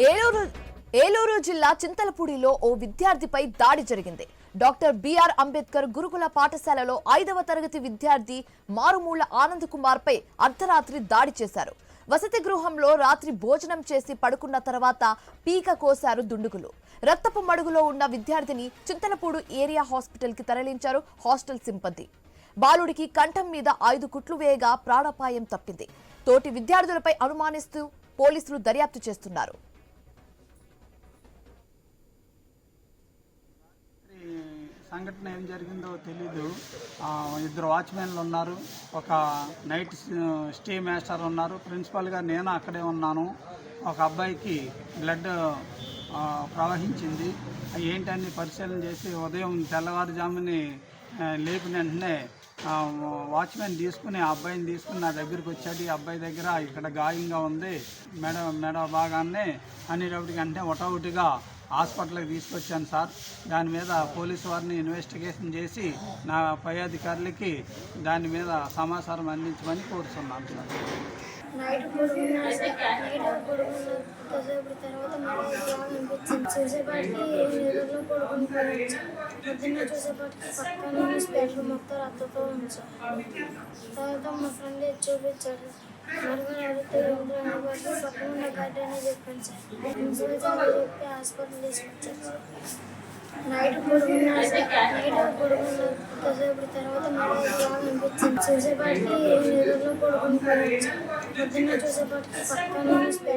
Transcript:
ఏలూరు ఏలూరు జిల్లా చింతలపూడిలో ఓ విద్యార్థిపై దాడి జరిగింది. డాక్టర్ బిఆర్ అంబేద్కర్ గురుకుల పాఠశాలలో ఐదవ తరగతి విద్యార్థి మారుమూల ఆనంద్ కుమార్ పై అర్ధరాత్రి దాడి చేశారు. వసతి గృహంలో రాత్రి భోజనం చేసి పడుకున్న తర్వాత పీక కోశారు దుండుగులు. రక్తపు మడుగులో ఉన్న విద్యార్థిని చింతలపూడు ఏరియా హాస్పిటల్కి తరలించారు హాస్టల్ సిబ్బంది. బాలుడికి కంఠం మీద ఐదు కుట్లు వేయగా ప్రాణాపాయం తప్పింది. తోటి విద్యార్థులపై అనుమానిస్తూ పోలీసులు దర్యాప్తు చేస్తున్నారు. సంఘటన ఏం జరిగిందో తెలీదు. ఇద్దరు వాచ్మెన్లు ఉన్నారు. ఒక నైట్ స్టే మాస్టర్ ఉన్నారు. ప్రిన్సిపల్గా నేను అక్కడే ఉన్నాను. ఒక అబ్బాయికి బ్లడ్ ప్రవహించింది. ఏంటని పరిశీలన చేసి ఉదయం తెల్లవారుజాముని లేపిన వెంటనే వాచ్మెన్ తీసుకుని ఆ అబ్బాయిని తీసుకుని నా దగ్గరికి వచ్చాడు. ఈ అబ్బాయి దగ్గర ఇక్కడ గాయంగా ఉంది. మెడ మెడ భాగాన్ని అనేటప్పటికి అంటే ఒకటొకటిగా హాస్పిటల్కి తీసుకొచ్చాను సార్. దాని మీద పోలీసు వారిని ఇన్వెస్టిగేషన్ చేసి నా పై అధికారులకి దాని మీద సమాచారం అందించమని కోరుతున్నాను సార్. బయట పడుకున్నా నైట్ పడుకున్న కొద్దిసేపు తర్వాత మళ్ళీ బాగా అనిపించింది. చూసేపాటికి నీళ్ళలో పడుకుని పొద్దున్న చూసేపాటికి పక్కన హాస్పిటల్ మొత్తం రద్దతో ఉంచాను తర్వాత మా ఫ్రెండ్ చూపించాడు. మరుగున అడిగితే ఏంటో పక్కన ఉన్న గార్డెన్ అని చెప్పాను సార్. ఇన్సూరెన్స్ చెప్పి హాస్పిటల్ నైట్ పడుకున్నా నైట్ పడుకున్న తర్వాత మళ్ళీ బాగా అనిపించింది. చూసేపాటికి నిద్రలో పొద్దున్న చూసేపాటికి పక్కన